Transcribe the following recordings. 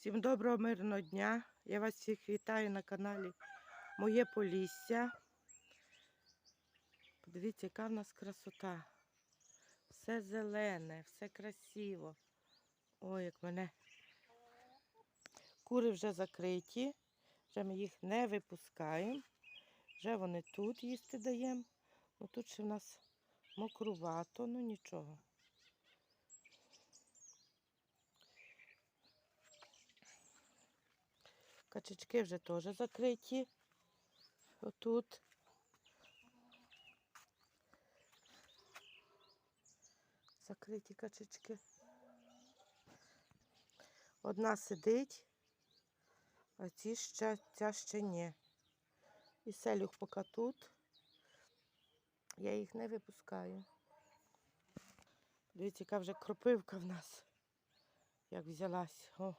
Всім доброго мирного дня. Я вас всіх вітаю на каналі Моє Полісся. Подивіться, яка в нас красота. Все зелене, все красиво. Ой, як мене. Кури вже закриті, вже ми їх не випускаємо. Вже вони тут їсти даємо. Тут ще в нас мокрувато, ну нічого. Качечки вже теж закриті. Отут. Закриті качечки. Одна сидить, а ці ще, ця ще ні. І селюх поки тут. Я їх не випускаю. Дивіться, яка вже кропивка в нас. Як взялась. О.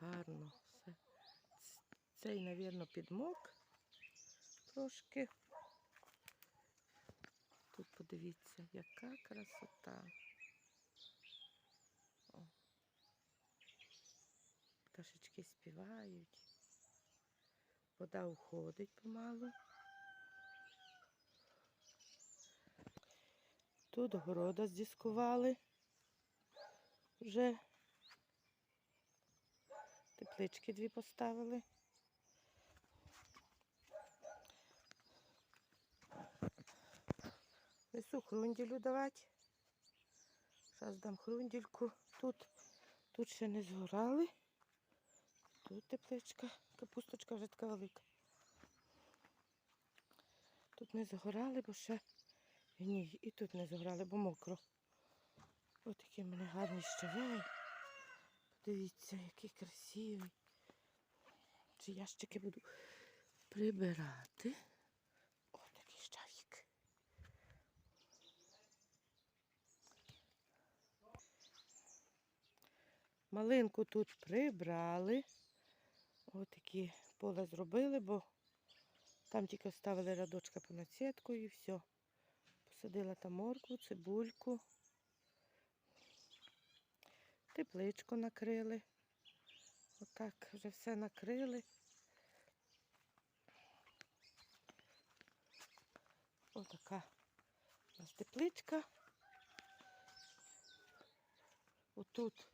Гарно все. Цей, мабуть, підмок трошки. Тут подивіться, яка красота. О. Пташечки співають. Вода уходить помалу. Тут города здіскували вже. Теплички дві поставили. Несу хрунділю давати. Зараз дам хрундільку. Тут, тут ще не згорали. Тут тепличка, капусточка вже така велика. Тут не згорали, бо ще ні, і тут не згорали, бо мокро. Ось такий в мене гарний щавель. Дивіться, який красивий. Чи ящики буду прибирати. О, такий щавік. Малинку тут прибрали. Ось такі поле зробили, бо там тільки ставили рядочка понад сіткою і все. Посадила там моркву, цибульку. Тепличку накрили. Отак вже все накрили. Отака у нас тепличка. Отут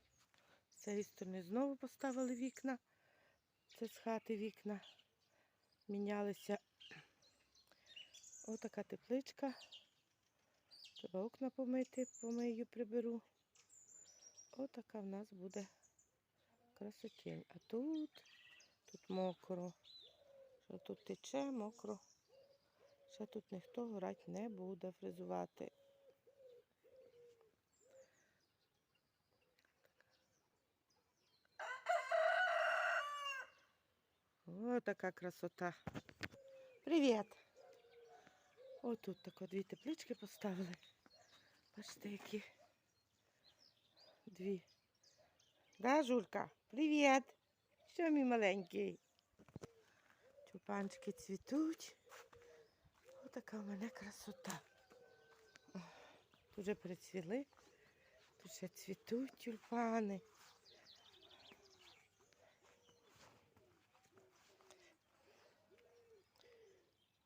з цієї сторони знову поставили вікна. Це з хати вікна. Мінялися. Отака тепличка. Треба окна помити, помию, приберу. Отака в нас буде красотень. А тут, тут мокро. Що тут тече, мокро. Ще тут ніхто грати не буде, фрезувати. О, така красота. Привіт! О, тут тако дві теплички поставили. Бачите, які. Дві. Да, Жулька? Привіт! Що мій маленький? Чупанчики цвітуть. Отака в мене красота. О, Тут вже прицвіли. Тут ще цвітуть тюльпани.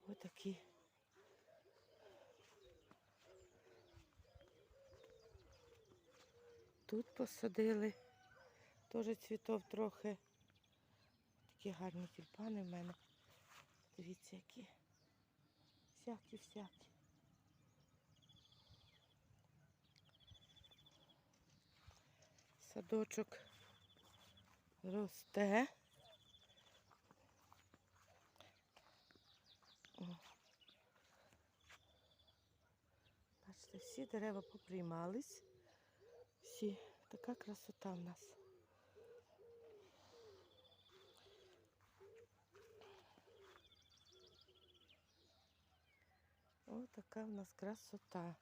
Отакі. Тут посадили. Теж цвітов трохи. Такі гарні тюльпани в мене. Дивіться, які. Всякі-всякі. Садочок росте. О. Бачите, всі дерева поприймались. Всі. Така красота в нас. Ось така в нас красота.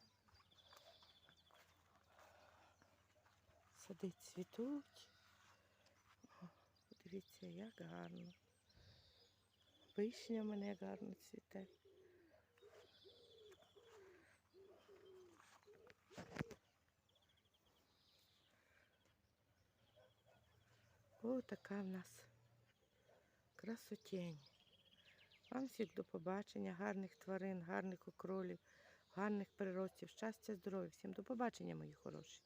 Сади цвітуть. О, Подивіться, як гарно. Вишня мене гарно цвіте. О, така в нас красотень. Вам всіх до побачення, гарних тварин, гарних окролів, гарних приростів, щастя, здоров'я. Всім до побачення, мої хороші.